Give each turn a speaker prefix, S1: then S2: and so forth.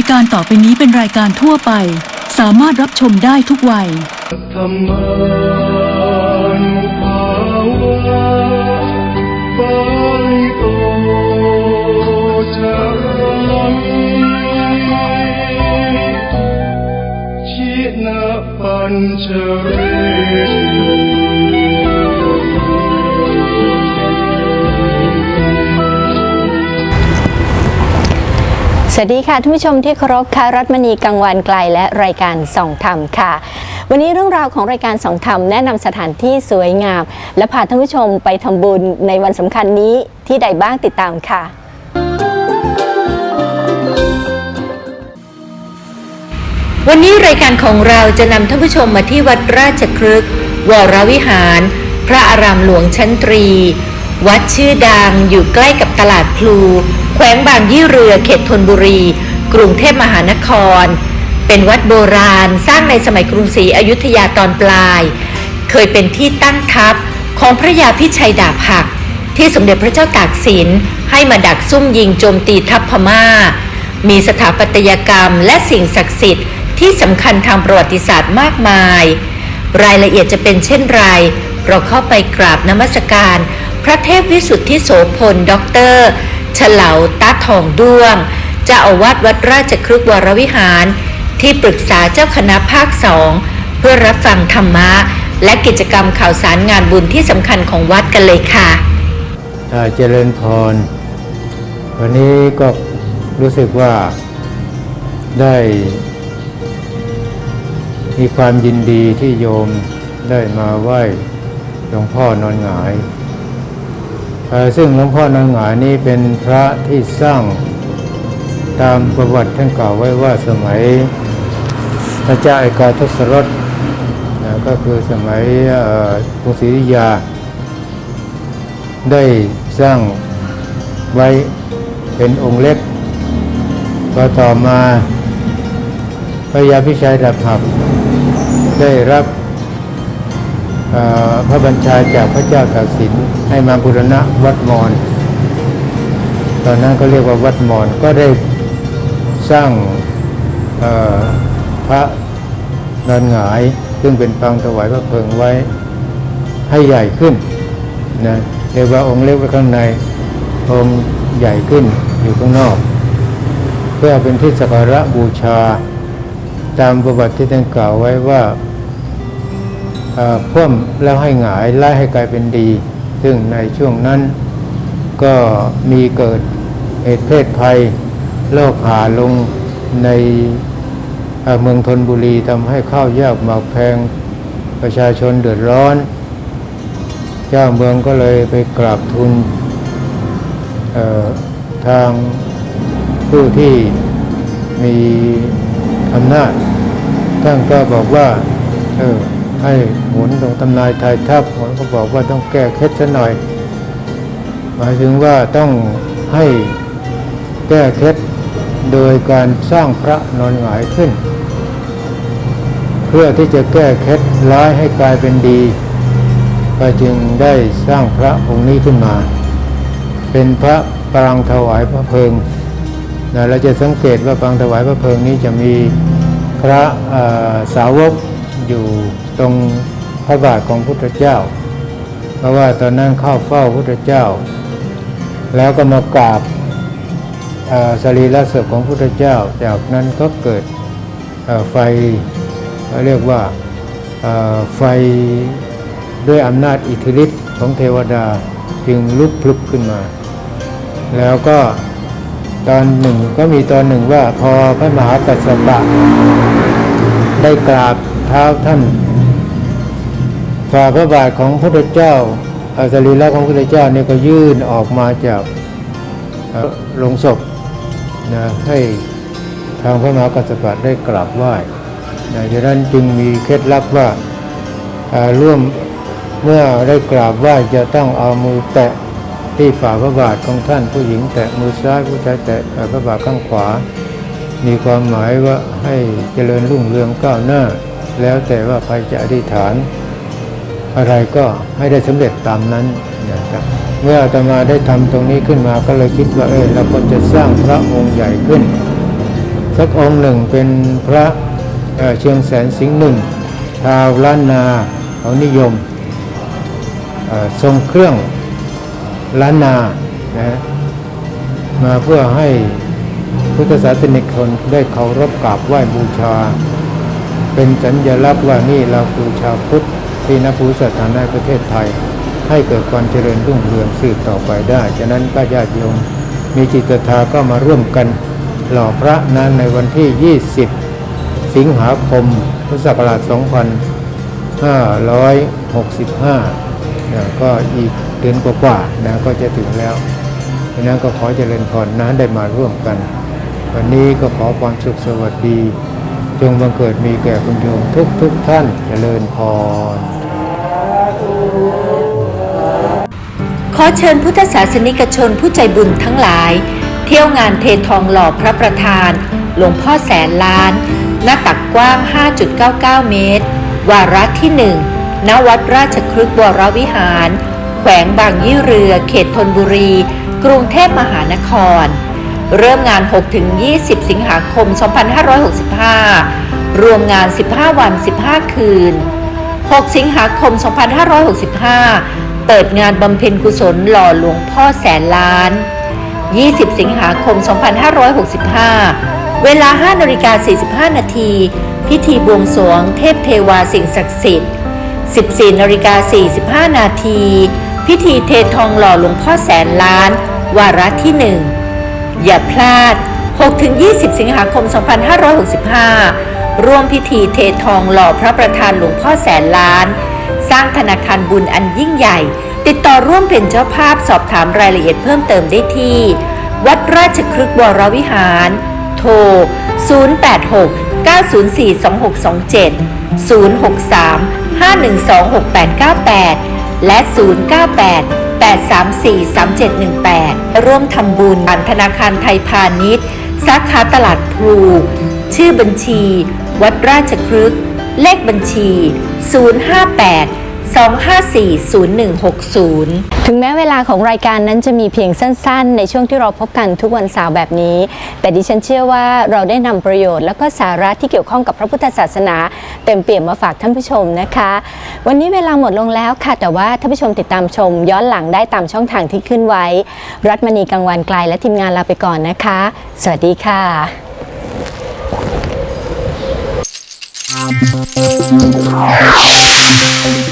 S1: ายการต่อไปนี้เป็นรายการทั่วไป สามารถรับชมได้ทุกวัย
S2: ธรรมานุภาวะปาลิโตจรังชินะปัญจเวที
S3: สวัสดีค่ะท่านผู้ชมที่เคารพค่ะรัตมณีกังวานไกลและรายการส่องธรรมค่ะ วันนี้เรื่องราวของรายการส่องธรรมแนะนำสถานที่สวยงาม และพาท่านผู้ชมไปทำบุญในวันสำคัญนี้ที่ใดบ้างติดตามค่ะ วันนี้รายการของเราจะนำท่านผู้ชมมาที่วัดราชครึก วรวิหาร พระอารามหลวงชั้นตรี วัดชื่อดังอยู่ใกล้กับตลาดพลู วงบางยี่เรือเขตธนบุรี กรุงเทพมหานคร เป็นวัดโบราณสร้างในสมัยกรุงศรีอยุธยาตอนปลาย เคยเป็นที่ตั้งทัพของพระยาพิชัยดาบหัก ที่สมเด็จพระเจ้าตากสินให้มาดักซุ่มยิงโจมตีทัพพม่า มีสถาปัตยกรรมและสิ่งศักดิ์สิทธิ์ที่สำคัญทางประวัติศาสตร์มากมาย รายละเอียดจะเป็นเช่นไร เราเข้าไปกราบนมัสการ พระเทพวิสุทธิโสพลด็อกเตอร์ ฉลาตาทองด้วงเจ้าอาวาสวัดราชครึกวรวิหาร ที่ปรึกษาเจ้าคณะภาคสองเพื่อรับฟังธรรมะ และกิจกรรมข่าวสารงานบุญที่สำคัญของวัดกันเลยค่ะ
S4: อ่าเจริญพร วันนี้ก็รู้สึกว่าได้ มีความยินดีที่โยมได้มาไหว้หลวงพ่อนอนหงาย ซึ่งหลวงพ่อนอนหงายนี้เป็นพระที่สร้างตามประวัติท่านกล่าวไว้ว่าสมัยพระเจ้าเอกาทศรถก็คือสมัยกรุงศรีอยุธยา ได้สร้างไว้เป็นองค์เล็กพอต่อมาพระยาพิชัยดับหักได้รับ พระบัญชาจากพระเจ้าตากสินให้มาบูรณะวัดมอญตอนนั้นก็เรียกว่าวัดมอญก็ได้สร้างพระนอนหงาย ซึ่งเป็นปางถวายพระเพลิงไว้ให้ใหญ่ขึ้นนะเรียกว่าองค์เล็กไว้ข้างใน องค์ใหญ่ขึ้นอยู่ข้างนอก เพื่อเป็นที่สักการะบูชาตามประวัติที่ท่านกล่าวไว้ว่า เอ่อคว่ำแล้วให้หงายไล่ให้กลายเป็นดี ซึ่งในช่วงนั้นก็มีเกิดเหตุเพศภัยโรคหาลงในเมืองธนบุรีทำให้ข้าวยากหมากแพงประชาชนเดือดร้อน เจ้าเมืองก็เลยไปกราบทูลเอ่อทางผู้ที่มีอำนาจท่านก็บอกว่า เออ ให้หมุนตรงตำนายไทยทัพหมุนก็บอกว่าต้องแก้เคล็ดซะหน่อย หมายถึงว่าต้องให้แก้เคล็ดโดยการสร้างพระนอนหงายขึ้น เพื่อที่จะแก้เคล็ดร้ายให้กลายเป็นดี ก็จึงได้สร้างพระองค์นี้ขึ้นมา เป็นพระปรางถวายพระเพลิงเราจะสังเกตว่าปรางถวายพระเพลิงนี้จะมีพระสาวก อยู่ตรงพระบาทของพุทธเจ้า เพราะว่าตอนนั้นเข้าเฝ้าพุทธเจ้า แล้วก็มากราบสรีระศพของพุทธเจ้า จากนั้นก็เกิดไฟเรียกว่าไฟด้วยอำนาจอิทธิฤทธิ์ของเทวดาจึงลุกพลุกขึ้นมา แล้วก็ตอนหนึ่งก็มีตอนหนึ่งว่าพอพระมหากัสสปะได้กราบ เท้าท่านฝ่าพระบาทของพระพุทธเจ้าอาสรีระของพระพุทธเจ้านี่ก็ยื่นออกมาจากลงศพนะให้ทางพระมหากัสสปะได้กราบไหว้นะดังนั้นจึงมีเคล็ดลับว่าร่วมเมื่อได้กราบไหว้จะต้องเอามือแตะที่ฝ่าพระบาทของท่านผู้หญิงแตะมือซ้ายผู้ชายแตะพระบาทข้างขวา มีความหมายว่าให้เจริญรุ่งเรืองก้าวหน้า แล้วแต่ว่าใครจะอธิษฐาน อะไรก็ให้ได้สำเร็จตามนั้นนะครับเมื่ออาตมาได้ทำตรงนี้ขึ้นมาก็เลยคิดว่าเออเราควรจะสร้างพระองค์ใหญ่ขึ้น สักองค์หนึ่งเป็นพระเเชียงแสนสิงห์หนึ่งชาวล้านนาเขานิยมทรงเครื่องล้านนานะฮะมาเพื่อให้พุทธศาสนิกชนได้เคารพกราบไหว้บูชา เป็นสัญลักษณ์ว่านี่เราคือชาวพุทธที่นับพุทธศาสนาในประเทศไทย ให้เกิดความเจริญรุ่งเรืองสืบต่อไปได้ ฉะนั้นก็ญาติโยมมีจิตศรัทธาก็มาร่วมกันหล่อพระนั้นในวันที่ 20 สิงหาคมพุทธศักราช 2565นะก็อีกเดือนกว่าๆนะก็จะถึงแล้วฉะนั้นก็ขอเจริญพรนะได้มาร่วมกัน วันนี้ก็ขอความสุขสวัสดี จงบังเกิดมีแก่คุณโยมทุกทุกๆท่านเจริญพร
S3: ขอเชิญพุทธศาสนิกชนผู้ใจบุญทั้งหลาย เที่ยวงานเททองหล่อพระประธาน หลวงพ่อแสนล้าน หน้าตักกว้าง 5.99 เมตร วาระที่1ณวัดราชครึกวรวิหาร แขวงบางยี่เรือ เขตธนบุรี กรุงเทพมหานคร เริ่มงาน 6-20 สิงหาคม 2565 รวมงาน 15 วัน 15 คืน 6 สิงหาคม 2565 เปิดงานบำเพ็ญกุศลหล่อหลวงพ่อแสนล้าน 20 สิงหาคม 2565 เวลา 5นาฬิกา45 นาทีพิธีบวงสรวงเทพเทวาสิ่งศักดิ์สิทธิ์ 14นาฬิกา45 นาที พิธีเททองหล่อหลวงพ่อแสนล้าน วาระที่1 อย่าพลาด 6-20 สิงหาคม 2565 ร่วมพิธีเททองหล่อพระประธานหลวงพ่อแสนล้าน สร้างธนาคารบุญอันยิ่งใหญ่ ติดต่อร่วมเป็นเจ้าภาพสอบถามรายละเอียดเพิ่มเติมได้ที่ วัดราชครึกวรวิหาร โทร 086 904 2627 063 512 6898 และ 098 834 3718 ร่วมทำบุญผ่านธนาคารไทยพาณิชย์ สาขาตลาดพลู ชื่อบัญชี วัดราชครึก เลขบัญชี 058 254 0160
S5: ถึงแม้เวลาของรายการนั้นจะมีเพียงสั้นๆ ในช่วงที่เราพบกันทุกวันเสาร์แบบนี้ แต่ดิฉันเชื่อว่าเราได้นำประโยชน์และก็สาระที่เกี่ยวข้องกับพระพุทธศาสนา เต็มเปี่ยมมาฝากท่านผู้ชมนะคะ วันนี้เวลาหมดลงแล้วค่ะ แต่ว่าท่านผู้ชมติดตามชม ย้อนหลังได้ตามช่องทางที่ขึ้นไว้ รัฐมณีกังวานไกลและทีมงานลาไปก่อนนะคะ สวัสดีค่ะ
S2: Thank you.